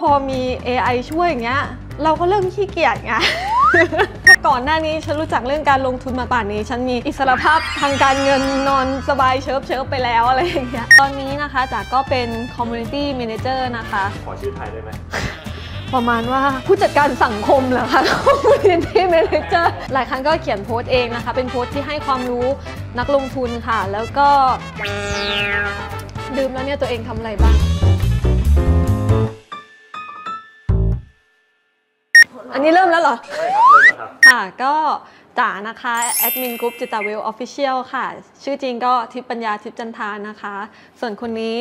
พอมี AI ช่วยอย่างเงี้ย เราก็เริ่มขี้เกียจไงถ้าก่อนหน้านี้ฉันรู้จักเรื่องการลงทุนมาป่านนี้ ฉันมีอิสรภาพทางการเงินนอนสบายเชิบเชิบไปแล้วอะไรอย่างเงี้ยตอนนี้นะคะจากก็เป็น Community Manager นะคะ ขอชื่อไทยได้ไหมประมาณว่าผู้จัดการสังคมเหรอคะ Community Manager หลายครั้งก็เขียนโพสต์เองนะคะ เป็นโพสต์ที่ให้ความรู้นักลงทุนค่ะ แล้วก็ลืมแล้วเนี่ยตัวเองทำอะไรบ้าง อันนี้เริ่มแล้วเหรอ ใช่ครับเริ่มแล้วครับ ค่ะ ก็จ๋านะคะแอดมินกรุ๊ปจิตาเวลออฟฟิเชียลค่ะ ชื่อจริงก็ทิพย์ปัญญาทิพย์จันทานะคะ ส่วนคนนี้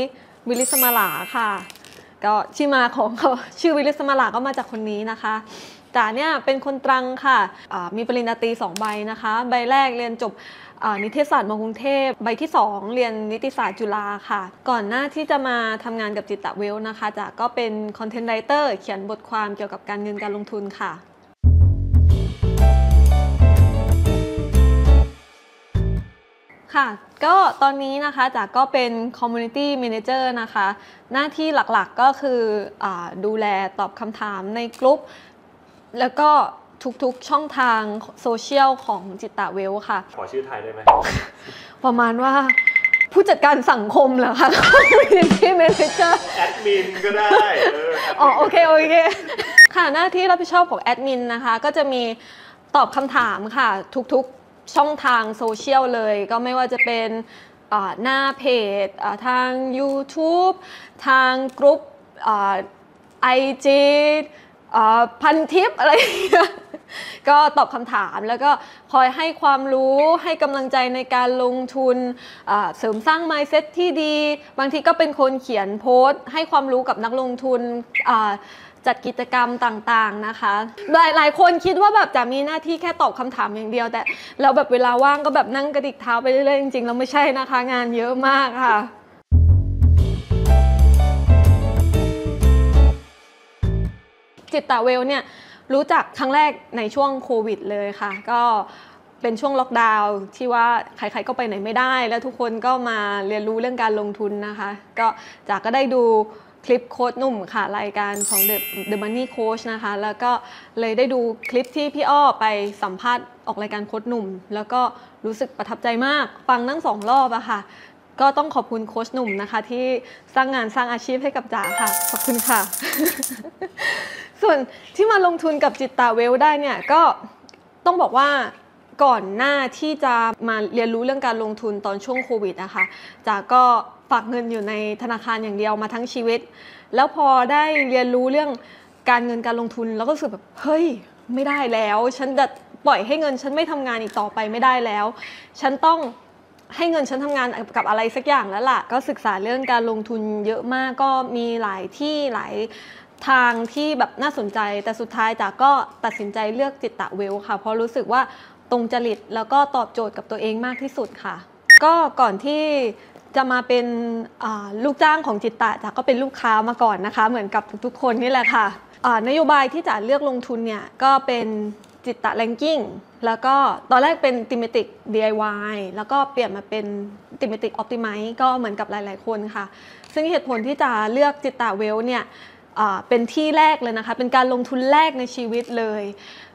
วิลิสมาลาค่ะ ก็ชื่อมาของเขาชื่อวิลิสมาลาก็มาจากคนนี้นะคะ จ๋าเนี่ยเป็นคนตรังค่ะมีปริญญาตรีสองใบนะคะ ใบแรกเรียนจบนิเทศศาสตร์มกรุงเทพ ใบที่ 2 เรียนนิติศาสตร์จุฬาค่ะ ก่อนหน้าที่จะมาทำงานกับจิตตะเวลนะคะจ๋าก็เป็นคอนเทนต์ไรเตอร์เขียนบทความเกี่ยวกับการเงินการลงทุนค่ะค่ะ ก็ตอนนี้นะคะจากก็เป็น Community Manager นะคะ หน้าที่หลักๆก็คืออดูแลตอบคำถามในกลุ่ม แล้วก็ทุกๆช่องทางโซเชียลของจิตตะเวลค่ะ ขอชื่อไทยได้ไหม ประมาณว่าผู้จัดการสังคมเหรอคะ Community Manager แอดมินก็ได้เออแดมินอ๋อโอเค โอเค ค่ะหน้าที่รับผิดชอบของแอดมินนะคะ ก็จะมีตอบคำถามค่ะ ทุกๆช่องทางโซเชียลเลย ก็ไม่ว่าจะเป็นอ่าหน้าเพจอ่าทาง YouTube ทางกรุ๊ปไอจี พันทิปอะไรอย่างเงี้ยก็ตอบคำถามแล้วก็คอยให้ความรู้ให้กำลังใจในการลงทุนเสริมสร้าง mindset ที่ดี บางทีก็เป็นคนเขียนโพสต์ ให้ความรู้กับนักลงทุนจัดกิจกรรมต่างๆนะคะ หลายหลายคนคิดว่าแบบจะมีหน้าที่แค่ตอบคำถามอย่างเดียว แต่แล้วแบบเวลาว่างก็แบบนั่งกระดิกเท้าไปเรื่อยๆจริงๆแล้วไม่ใช่นะคะ งานเยอะมากค่ะ จิตตะเวลเนี่ยรู้จักครั้งแรกในช่วงโควิดเลยค่ะ ก็เป็นช่วงล็อกดาวน์ที่ว่าใครๆก็ไปไหนไม่ได้ แล้วทุกคนก็มาเรียนรู้เรื่องการลงทุนนะคะ ก็จากก็ได้ดูคลิปโค้ดหนุ่มค่ะ รายการของ The, The Money Coach นะคะ แล้วก็เลยได้ดูคลิปที่พี่อ้อไปสัมภาษณ์ออกรายการโค้ดหนุ่ม แล้วก็รู้สึกประทับใจมากฟังทั้งสองรอบอะค่ะ ก็ต้องขอบคุณโค้ชหนุ่มนะคะ ที่สร้างงานสร้างอาชีพให้กับจ๋าค่ะ ขอบคุณค่ะ ส่วนที่มาลงทุนกับจิตตาเวลได้เนี่ยก็ต้องบอกว่าก่อนหน้าที่จะมาเรียนรู้เรื่องการลงทุนตอนช่วงโควิดนะคะจ๋าก็ฝากเงินอยู่ในธนาคารอย่างเดียวมาทั้งชีวิต แล้วพอได้เรียนรู้เรื่องการเงินการลงทุนแล้วก็รู้สึกแบบเฮ้ยไม่ได้แล้ว ฉันจะปล่อยให้เงินฉันไม่ทำงานอีกต่อไปไม่ได้แล้ว ฉันต้อง ให้เงินฉันทำงานกับอะไรสักอย่างแล้วล่ะ ก็ศึกษาเรื่องการลงทุนเยอะมากก็มีหลายที่หลายทางที่แบบน่าสนใจ แต่สุดท้ายจ๋าก็ตัดสินใจเลือกจิตตะเวลค่ะ เพราะรู้สึกว่าตรงจริตแล้วก็ตอบโจทย์กับตัวเองมากที่สุดค่ะ ก็ก่อนที่จะมาเป็นลูกจ้างของจิตตะจ๋าก็เป็นลูกค้ามาก่อนนะคะ เหมือนกับทุกๆ คนนี่แหละค่ะนโยบายที่จ๋าเลือกลงทุนเนี่ยก็เป็น จิตตะแลงกิ้งแล้วก็ตอนแรกเป็นติมติก DIY แล้วก็เปลี่ยนมาเป็นติมติกอ p ติไม้ก็เหมือนกับหลาย ๆ คนค่ะ ซึ่งเหตุผลที่จะเลือกจิตตะเวลเนี่ยเป็นที่แรกเลยนะคะ เป็นการลงทุนแรกในชีวิตเลย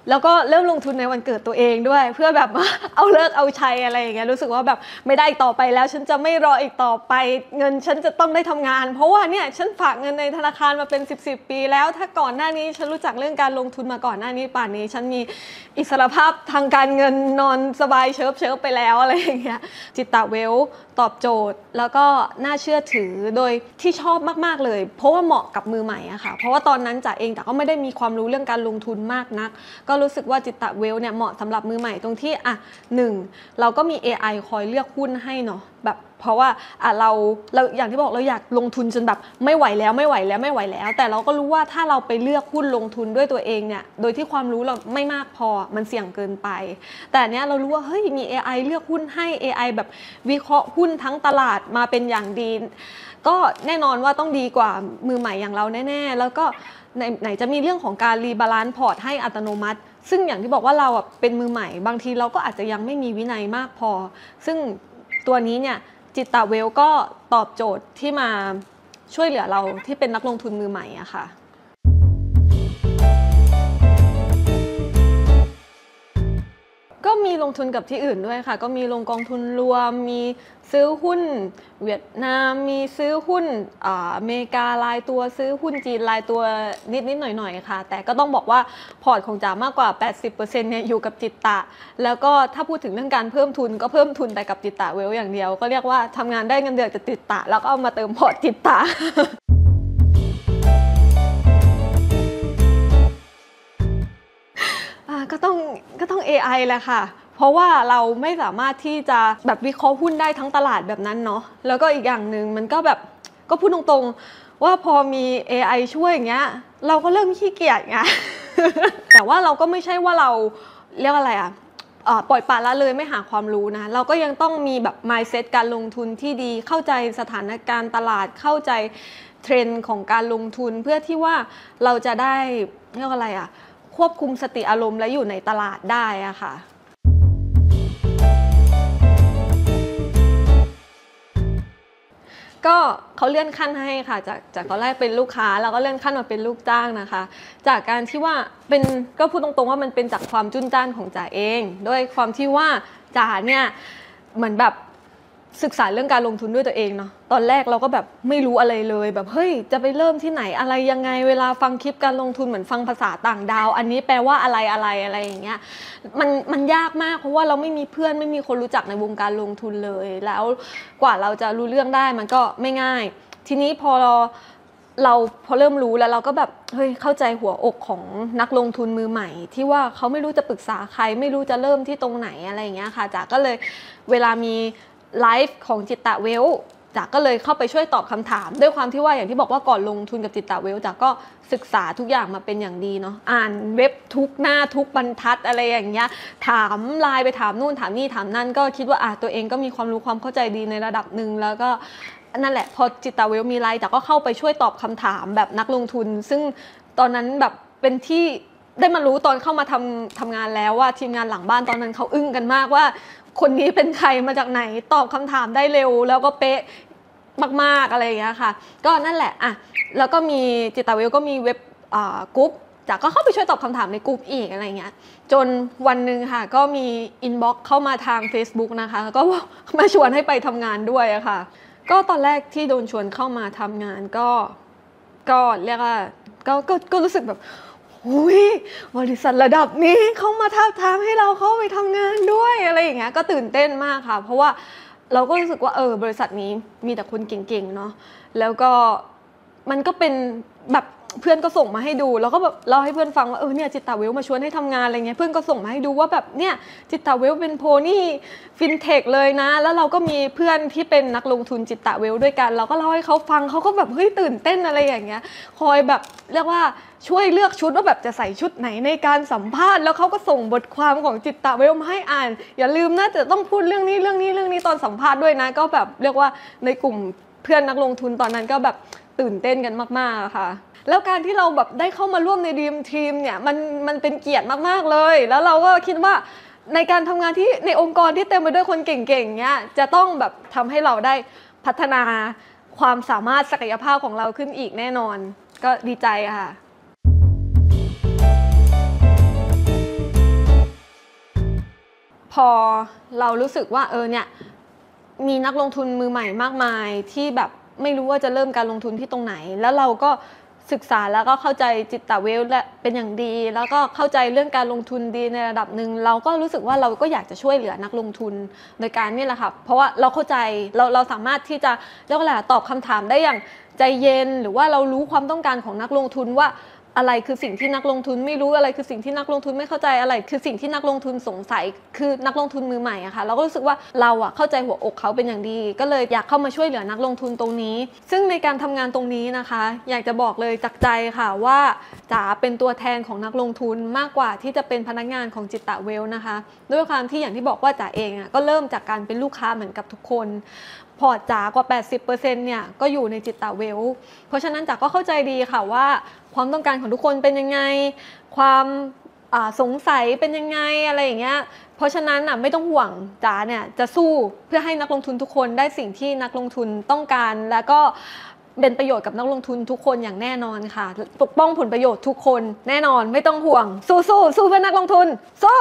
แล้วก็เริ่มลงทุนในวันเกิดตัวเองด้วย เพื่อแบบเอาเลิกเอาชัยอะไรอย่างเงี้ยรู้สึกว่าแบบไม่ได้อีกต่อไปแล้วฉันจะไม่รออีกต่อไป เงินฉันจะต้องได้ทำงาน เพราะว่าเนี่ยฉันฝากเงินในธนาคารมาเป็น 10บสปีแล้ว ถ้าก่อนหน้านี้ฉันรู้จักเรื่องการลงทุนมาก่อนหน้านี้ป่านนี้ ฉันมีอิสรภาพทางการเงินนอนสบายเชิบเชิบไปแล้วอะไรอย่างเงี้ยจิตตะเวลตอบโจทย์ แล้วก็น่าเชื่อถือโดยที่ชอบมาก ๆเลย เพราะว่าเหมาะกับมือใหม่อะค่ะเพราะว่าตอนนั้นจ๋าเองแต่ก็ไม่ได้มีความรู้เรื่องการลงทุนมากนักก็็รู้สึกว่าจิตตะเวลเนี่ยเหมาะสำหรับมือใหม่ตรงที่อะหนึ่งเราก็มี AI คอยเลือกหุ้นให้เนาะแบบเพราะว่าอะเราเราอย่างที่บอกเราอยากลงทุนจนแบบไม่ไหวแล้วไม่ไหวแล้วไม่ไหวแล้ว แต่เราก็รู้ว่าถ้าเราไปเลือกหุ้นลงทุนด้วยตัวเองเนี่ยโดยที่ความรู้เราไม่มากพอมันเสี่ยงเกินไป แต่เนี้ยเรารู้ว่าเฮ้ยมี AI เลือกหุ้นให้ AI แบบวิเคราะห์หุ้นทั้งตลาดมาเป็นอย่างดี ก็แน่นอนว่าต้องดีกว่ามือใหม่อย่างเราแน่ ๆ แล้วก็ไหนจะมีเรื่องของการรีบาลานซ์พอร์ตให้อัตโนมัติ ซึ่งอย่างที่บอกว่าเราเป็นมือใหม่ บางทีเราก็อาจจะยังไม่มีวินัยมากพอ ซึ่งตัวนี้เนี่ย จิตตาเวลก็ตอบโจทย์ที่มาช่วยเหลือเราที่เป็นนักลงทุนมือใหม่อะค่ะ ก็มีลงทุนกับที่อื่นด้วยค่ะ ก็มีลงกองทุนรวม มีซื้อหุ้นเวียดนาม มีซื้อหุ้นอ่าเมริการายตัวซื้อหุ้นจีนรายตัวนิดๆหน่อยๆค่ะ แต่ก็ต้องบอกว่าพอร์ตของจ๋ามากกว่า 80%เนี่ยอยู่กับจิตตะ แล้วก็ถ้าพูดถึงเรื่องการเพิ่มทุนก็เพิ่มทุนแต่กับจิตตะเวลอย่างเดียว ก็เรียกว่าทำงานได้เงินเดือนจากจิตตะ แล้วก็เอามาเติมพอร์ตจิตตะ ก็ต้องก็ต้อง AI แหละค่ะ เพราะว่าเราไม่สามารถที่จะแบบวิเคราะห์หุ้นได้ทั้งตลาดแบบนั้นเนาะแล้วก็อีกอย่างหนึ่งมันก็แบบก็พูดตรงๆว่าพอมี AI ช่วยอย่างเงี้ยเราก็เริ่มขี้เกียจไงแต่ว่าเราก็ไม่ใช่ว่าเราเรียกอะไรอะอ่าปล่อยปละละเลยไม่หาความรู้นะ เราก็ยังต้องมีแบบ mindset การลงทุนที่ดีเข้าใจสถานการณ์ตลาดเข้าใจเทรนด์ของการลงทุนเพื่อที่ว่าเราจะได้เรียกอะไรอะ ควบคุมสติอารมณ์และอยู่ในตลาดได้อะค่ะก็เขาเลื่อนขั้นให้ค่ะ จากจากตอนแรกเป็นลูกค้าแล้วก็เลื่อนขั้นมาเป็นลูกจ้างนะคะ จากการที่ว่าเป็นก็พูดตรงๆว่ามันเป็นจากความจุนจ้านของจ๋าเอง ด้วยความที่ว่าจ๋าเนี่ยเหมือนแบบ ศึกษาเรื่องการลงทุนด้วยตัวเองเนาะตอนแรกเราก็แบบไม่รู้อะไรเลย แบบเฮ้ยจะไปเริ่มที่ไหนอะไรยังไงเวลาฟังคลิปการลงทุนเหมือนฟังภาษาต่างดาว อันนี้แปลว่าอะไรอะไรอะไรอย่างเงี้ยมันมันยากมากเพราะว่าเราไม่มีเพื่อนไม่มีคนรู้จักในวงการลงทุนเลย แล้วกว่าเราจะรู้เรื่องได้มันก็ไม่ง่าย ทีนี้พอเราเราพอเริ่มรู้แล้วเราก็แบบเฮ้ยเข้าใจหัวอกของนักลงทุนมือใหม่ ที่ว่าเขาไม่รู้จะปรึกษาใคร ไม่รู้จะเริ่มที่ตรงไหนอะไรอย่างเงี้ยค่ะจ๋าก็เลยเวลามี ไลฟ์ของจิตตะเวลจ๋าก็เลยเข้าไปช่วยตอบคำถาม ด้วยความที่ว่าอย่างที่บอกว่าก่อนลงทุนกับจิตตะเวลจ๋าก็ศึกษาทุกอย่างมาเป็นอย่างดีเนาะอ่านเว็บทุกหน้าทุกบรรทัดอะไรอย่างเงี้ยถามไลน์ไปถามนู่นถามนี่ถามนั่นก็คิดว่าอะตัวเองก็มีความรู้ความเข้าใจดีในระดับหนึ่งแล้วก็นั่นแหละพอจิตตะเวลมีไลน์จ๋าก็เข้าไปช่วยตอบคำถามแบบนักลงทุน ซึ่งตอนนั้นแบบเป็นที่ได้มารู้ตอนเข้ามาทำทำงานแล้วว่าทีมงานหลังบ้านตอนนั้นเขาอึ้งกันมากว่า คนนี้เป็นใครมาจากไหนตอบคำถามได้เร็ว แล้วก็เป๊ะมากๆอะไรอย่างเงี้ยค่ะ ก็นั่นแหละอะแล้วก็มีจิตตาเวลก็มีเว็บอ่ากรุ๊ปจากก็เข้าไปช่วยตอบคำถามในกรุ๊ปอีกอะไรเงี้ย จนวันหนึ่งค่ะ ก็มีอินบ็อกซ์เข้ามาทาง Facebook นะคะแล้วก็มาชวนให้ไปทำงานด้วยอะค่ะ ก็ตอนแรกที่โดนชวนเข้ามาทำงานก็ก็เรียกว่าก็ก็ก็รู้สึกแบบ หุยบริษัทระดับนี้เขามาท้าบทามให้เราเข้าไปทำงานด้วยอะไรอย่างเงี้ยก็ตื่นเต้นมากค่ะ เพราะว่าเราก็รู้สึกว่าเออบริษัทนี้มีแต่คนเก่งๆเนาะแล้วก็มันก็เป็นแบบ เพื่อนก็ส่งมาให้ดู แล้วก็แบบเล่าให้เพื่อนฟังว่าเออเนี่ยจิตตาเวลมาชวนให้ทำงานอะไรเงี้ยเพื่อนก็ส่งมาให้ดูว่าแบบเนี่ยจิตตาเวลเป็นโพนี่ฟินเทคเลยนะ แล้วเราก็มีเพื่อนที่เป็นนักลงทุนจิตตาเวลด้วยกัน เราก็เล่าให้เขาฟังเขาก็แบบเฮ้ยตื่นเต้นอะไรอย่างเงี้ย คอยแบบเรียกว่าช่วยเลือกชุดว่าแบบจะใส่ชุดไหนในการสัมภาษณ์แล้วเขาก็ส่งบทความของจิตตะเวลมาให้อ่าน อย่าลืมนะจะต้องพูดเรื่องนี้เรื่องนี้เรื่องนี้ตอนสัมภาษณ์ด้วยนะ ก็แบบเรียกว่าในกลุ่มเพื่อนนักลงทุนตอนนั้นก็แบบตื่นเต้นกันมาก ๆค่ะ แล้วการที่เราแบบได้เข้ามาร่วมในดีมทีมเนี่ยมันมันเป็นเกียรติมากๆเลย แล้วเราก็คิดว่าในการทำงานที่ในองค์กรที่เต็มไปด้วยคนเก่งๆเนี่ยจะต้องแบบทำให้เราได้พัฒนาความสามารถศักยภาพของเราขึ้นอีกแน่นอน ก็ดีใจค่ะพอเรารู้สึกว่าเออเนี่ยมีนักลงทุนมือใหม่มากมายที่แบบไม่รู้ว่าจะเริ่มการลงทุนที่ตรงไหน แล้วเราก็ ศึกษาแล้วก็เข้าใจจิตตเวลและเป็นอย่างดี แล้วก็เข้าใจเรื่องการลงทุนดีในระดับหนึ่งเราก็รู้สึกว่าเราก็อยากจะช่วยเหลือนักลงทุนโดยการนี่แหละค่ะเพราะว่าเราเข้าใจเราเราสามารถที่จะเรียกว่าตอบคำถามได้อย่างใจเย็น หรือว่าเรารู้ความต้องการของนักลงทุนว่า อะไรคือสิ่งที่นักลงทุนไม่รู้อะไรคือสิ่งที่นักลงทุนไม่เข้าใจอะไร คือสิ่งที่นักลงทุนสงสัยคือนักลงทุนมือใหม่อะค่ะเราก็รู้สึกว่าเราอะเข้าใจหัวอกเขาเป็นอย่างดี ก็เลยอยากเข้ามาช่วยเหลือนักลงทุนตรงนี้ ซึ่งในการทำงานตรงนี้นะคะ อยากจะบอกเลยจากใจค่ะว่าจ๋าเป็นตัวแทนของนักลงทุนมากกว่าที่จะเป็นพนักงานของจิตตะเวลนะคะ ด้วยความที่อย่างที่บอกว่าจ๋าเองอะก็เริ่มจากการเป็นลูกค้าเหมือนกับทุกคน พอร์ตจ๋ากว่า 80%เนี่ยก็อยู่ในจิตตะเวล เพราะฉะนั้นจ๋าก็เข้าใจดีค่ะว่าความต้องการของทุกคนเป็นยังไง ความอ่าสงสัยเป็นยังไงอะไรอย่างเงี้ย เพราะฉะนั้นอะไม่ต้องห่วงจ๋าเนี่ยจะสู้เพื่อให้นักลงทุนทุกคนได้สิ่งที่นักลงทุนต้องการ แล้วก็เป็นประโยชน์กับนักลงทุนทุกคนอย่างแน่นอนค่ะ ปกป้องผลประโยชน์ทุกคนแน่นอนไม่ต้องห่วง สู้สู้สู้เพื่อนักลงทุน สู้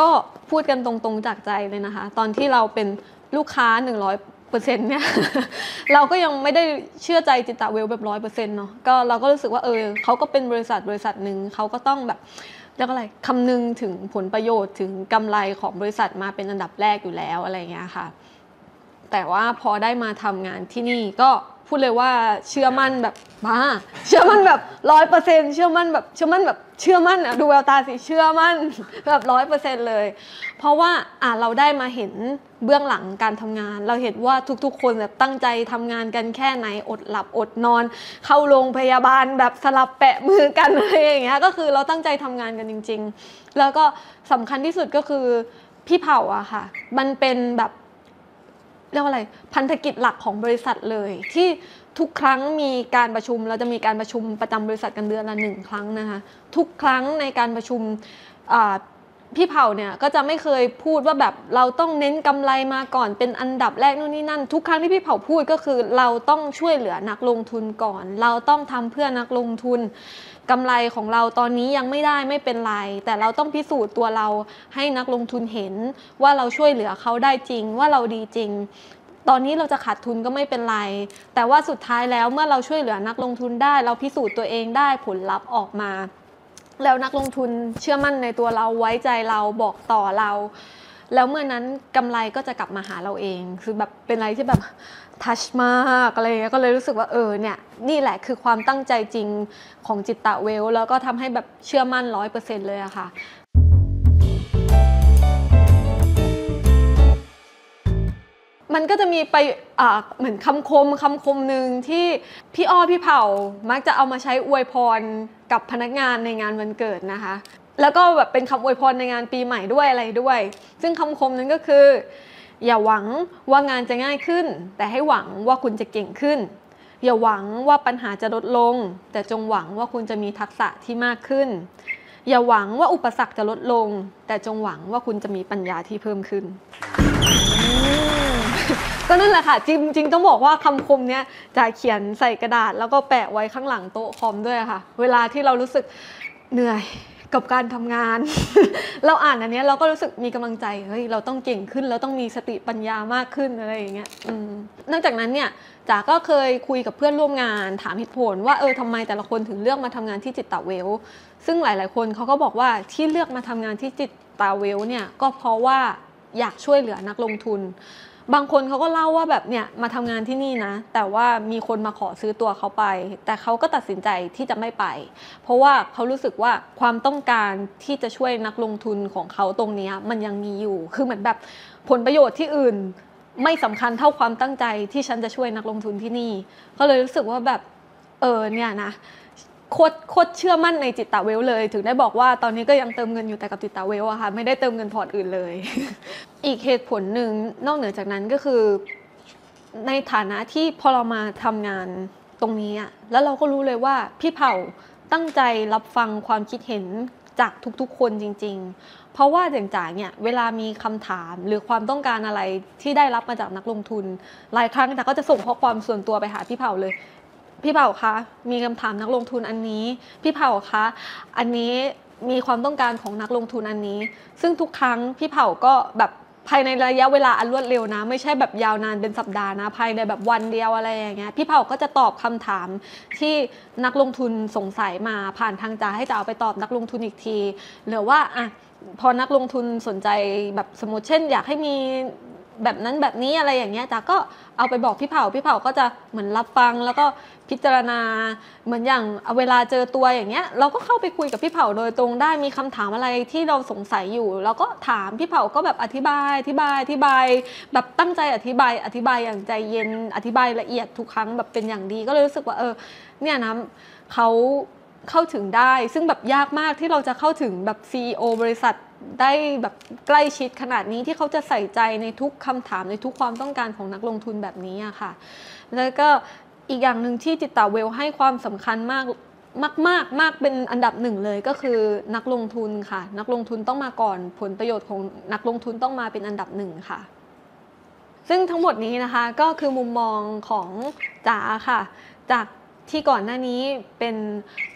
ก็พูดกันตรงๆจากใจเลยนะคะ ตอนที่เราเป็นลูกค้า 100เปอร์เซ็นต์เนี่ย เราก็ยังไม่ได้เชื่อใจจิตตะเวลแบบร้อยเปอร์เซ็นต์เนาะก็เราก็รู้สึกว่าเออเขาก็เป็นบริษัทบริษัทหนึ่งเขาก็ต้องแบบเรียกว่าอะไรคำนึงถึงผลประโยชน์ถึงกำไรของบริษัทมาเป็นอันดับแรกอยู่แล้วอะไรเงี้ยค่ะ แต่ว่าพอได้มาทำงานที่นี่ก็ พูดเลยว่าเชื่อมั่นแบบบ้าเชื่อมั่นแบบร้อยเปอร์เซ็นเชื่อมั่นแบบเชื่อมั่นแบบเชื่อมั่นอะดูแววตาสิเชื่อมั่นแบบร้อยเปอร์เซ็นเลย เพราะว่าอะเราได้มาเห็นเบื้องหลังการทำงาน เราเห็นว่าทุกๆ คนแบบตั้งใจทำงานกันแค่ไหนอดหลับอดนอน เข้าโรงพยาบาลแบบสลับแปะมือกันอะไรอย่างเงี้ยก็คือเราตั้งใจทำงานกันจริง ๆ แล้วก็สำคัญที่สุดก็คือพี่เผาอะค่ะ มันเป็นแบบ เรียกว่าอะไรพันธกิจหลักของบริษัทเลย ที่ทุกครั้งมีการประชุมเราจะมีการประชุมประจำบริษัทกันเดือนละหนึ่งครั้งนะคะทุกครั้งในการประชุม พี่เผ่าเนี่ยก็จะไม่เคยพูดว่าแบบเราต้องเน้นกำไรมาก่อนเป็นอันดับแรกนู่นนี่นั่น ทุกครั้งที่พี่เผ่าพูดก็คือ เราต้องช่วยเหลือนักลงทุนก่อน เราต้องทำเพื่อนักลงทุนกำไรของเราตอนนี้ยังไม่ได้ไม่เป็นไร แต่เราต้องพิสูจน์ตัวเราให้นักลงทุนเห็น ว่าเราช่วยเหลือเขาได้จริงว่าเราดีจริงตอนนี้เราจะขาดทุนก็ไม่เป็นไร แต่ว่าสุดท้ายแล้วเมื่อเราช่วยเหลือนักลงทุนได้ เราพิสูจน์ตัวเองได้ผลลัพธ์ออกมา แล้วนักลงทุนเชื่อมั่นในตัวเราไว้ใจเราบอกต่อเรา แล้วเมื่อนั้นกำไรก็จะกลับมาหาเราเอง คือแบบเป็นอะไรที่แบบทัชมากอะไรเงี้ยก็เลยรู้สึกว่าเออเนี่ยนี่แหละคือความตั้งใจจริงของจิตตะเวล แล้วก็ทำให้แบบเชื่อมั่นร้อยเปอร์เซ็นต์เลยอะค่ะ มันก็จะมีไปอ่าเหมือนคำคมคำคมหนึ่งที่พี่อ้อพี่เผามักจะเอามาใช้อวยพรกับพนักงานในงานวันเกิดนะคะ แล้วก็แบบเป็นคำอวยพรในงานปีใหม่ด้วยอะไรด้วย ซึ่งคำคมนั้นก็คือ อย่าหวังว่างานจะง่ายขึ้น แต่ให้หวังว่าคุณจะเก่งขึ้น อย่าหวังว่าปัญหาจะลดลง แต่จงหวังว่าคุณจะมีทักษะที่มากขึ้น อย่าหวังว่าอุปสรรคจะลดลง แต่จงหวังว่าคุณจะมีปัญญาที่เพิ่มขึ้น ก็นั่นแหละค่ะจริงจริงต้องบอกว่าคำคมเนี้ยจะเขียนใส่กระดาษแล้วก็แปะไว้ข้างหลังโต๊ะคอมด้วยค่ะ เวลาที่เรารู้สึกเหนื่อยกับการทำงาน เราอ่านอันนี้เราก็รู้สึกมีกำลังใจเฮ้ยเราต้องเก่งขึ้นเราต้องมีสติปัญญามากขึ้นอะไรอย่างเงี้ยอืมนอกจากนั้นเนี่ยจ๋าก็เคยคุยกับเพื่อนร่วมงานถามเหตุผล ว่าเออทำไมแต่ละคนถึงเลือกมาทำงานที่จิตตะเวล ซึ่งหลาย ๆ คนเขาก็บอกว่าที่เลือกมาทำงานที่จิตตาเวลเนี่ยก็เพราะว่าอยากช่วยเหลือนักลงทุน บางคนเขาก็เล่าว่าแบบเนี่ยมาทำงานที่นี่นะ แต่ว่ามีคนมาขอซื้อตัวเขาไป แต่เขาก็ตัดสินใจที่จะไม่ไป เพราะว่าเขารู้สึกว่าความต้องการที่จะช่วยนักลงทุนของเขาตรงนี้มันยังมีอยู่ คือเหมือนแบบผลประโยชน์ที่อื่น ไม่สำคัญเท่าความตั้งใจที่ฉันจะช่วยนักลงทุนที่นี่ ก็เลยรู้สึกว่าแบบเออเนี่ยนะ โคตรโคตรเชื่อมั่นในจิตตะเวลเลย ถึงได้บอกว่าตอนนี้ก็ยังเติมเงินอยู่แต่กับจิตตะเวลอะค่ะไม่ได้เติมเงินพอร์ตอื่นเลย อีกเหตุผลหนึ่งนอกเหนือจากนั้นก็คือ ในฐานะที่พอเรามาทำงานตรงนี้อะแล้วเราก็รู้เลยว่าพี่เผ่าตั้งใจรับฟังความคิดเห็นจากทุกๆ คนจริง ๆ เพราะว่าอย่างจ่าเนี่ยเวลามีคำถามหรือความต้องการอะไรที่ได้รับมาจากนักลงทุน หลายครั้งแต่ก็จะส่งข้อความส่วนตัวไปหาพี่เผ่าเลย พี่เผ่าคะมีคำถามนักลงทุนอันนี้ พี่เผ่าคะอันนี้มีความต้องการของนักลงทุนอันนี้ ซึ่งทุกครั้งพี่เผ่าก็แบบภายในระยะเวลาอันรวดเร็วนะ ไม่ใช่แบบยาวนานเป็นสัปดาห์นะ ภายในแบบวันเดียวอะไรอย่างเงี้ยพี่เผ่าก็จะตอบคำถามที่นักลงทุนสงสัยมาผ่านทางจ่าให้จ่าเอาไปตอบนักลงทุนอีกที หรือว่าอะพอนักลงทุนสนใจแบบสมมติเช่น อยากให้มี แบบนั้นแบบนี้อะไรอย่างเงี้ยจ๋าก็เอาไปบอกพี่เผาพี่เผาก็จะเหมือนรับฟังแล้วก็พิจารณาเหมือนอย่างเอาเวลาเจอตัวอย่างเงี้ย เราก็เข้าไปคุยกับพี่เผาโดยตรงได้มีคำถามอะไรที่เราสงสัยอยู่เราก็ถามพี่เผาก็แบบอธิบายอธิบายอธิบาย แบบตั้งใจอธิบายอธิบายอย่างใจเย็นอธิบายละเอียดทุกครั้งแบบเป็นอย่างดีก็เลยรู้สึกว่าเออเนี่ยนะเขา เข้าถึงได้ ซึ่งแบบยากมากที่เราจะเข้าถึงแบบ CEO บริษัทได้แบบใกล้ชิดขนาดนี้ที่เขาจะใส่ใจในทุกคำถามในทุกความต้องการของนักลงทุนแบบนี้อะค่ะ แล้วก็อีกอย่างหนึ่งที่จิตตาเวลให้ความสำคัญมากมากๆมากเป็นอันดับหนึ่งเลยก็คือนักลงทุนค่ะ นักลงทุนต้องมาก่อนผลประโยชน์ของนักลงทุนต้องมาเป็นอันดับหนึ่งค่ะ ซึ่งทั้งหมดนี้นะคะก็คือมุมมองของจ๋าค่ะ จาก ที่ก่อนหน้านี้เป็น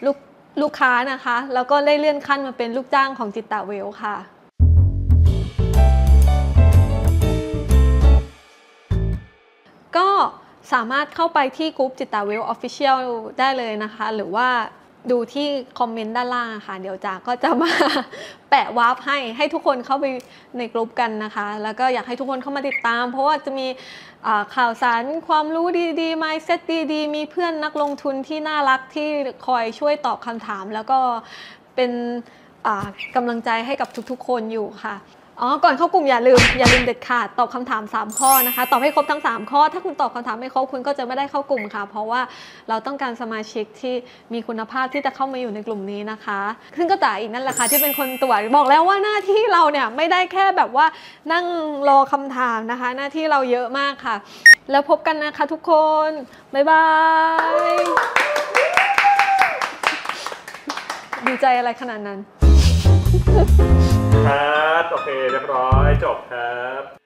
ลูกลูกค้านะคะ แล้วก็ได้เลื่อนขั้นมาเป็นลูกจ้างของจิตตะเวลค่ะ ก็สามารถเข้าไปที่กรุ๊ปจิตตาเวลออฟฟิเชียลได้เลยนะคะ หรือว่า ดูที่คอมเมนต์ด้านล่างค่ะ เดี๋ยวจ๋าก็จะมาแปะวาร์ปให้ให้ทุกคนเข้าไปในกลุ่มกันนะคะ แล้วก็อยากให้ทุกคนเข้ามาติดตาม เพราะว่าจะมีข่าวสารความรู้ดีๆ mindset ดีๆ มีเพื่อนนักลงทุนที่น่ารักที่คอยช่วยตอบคำถาม แล้วก็เป็นกำลังใจให้กับทุกๆ คนอยู่ค่ะ อ๋อ ก่อนเข้ากลุ่มอย่าลืมอย่าลืมเด็ดขาดตอบคำถาม 3 ข้อนะคะ ตอบให้ครบทั้ง 3 ข้อ ถ้าคุณตอบคำถามไม่ครบคุณก็จะไม่ได้เข้ากลุ่มค่ะ เพราะว่าเราต้องการสมาชิกที่มีคุณภาพที่จะเข้ามาอยู่ในกลุ่มนี้นะคะ ซึ่งก็จ๋าอีกนั่นแหละค่ะที่เป็นคนตรวจบอกแล้วว่าหน้าที่เราเนี่ยไม่ได้แค่แบบว่านั่งรอคำถามนะคะ หน้าที่เราเยอะมากค่ะ แล้วพบกันนะคะทุกคน บ๊ายบายดีใจอะไรขนาดนั้น ครับ โอเค เรียบร้อย จบครับ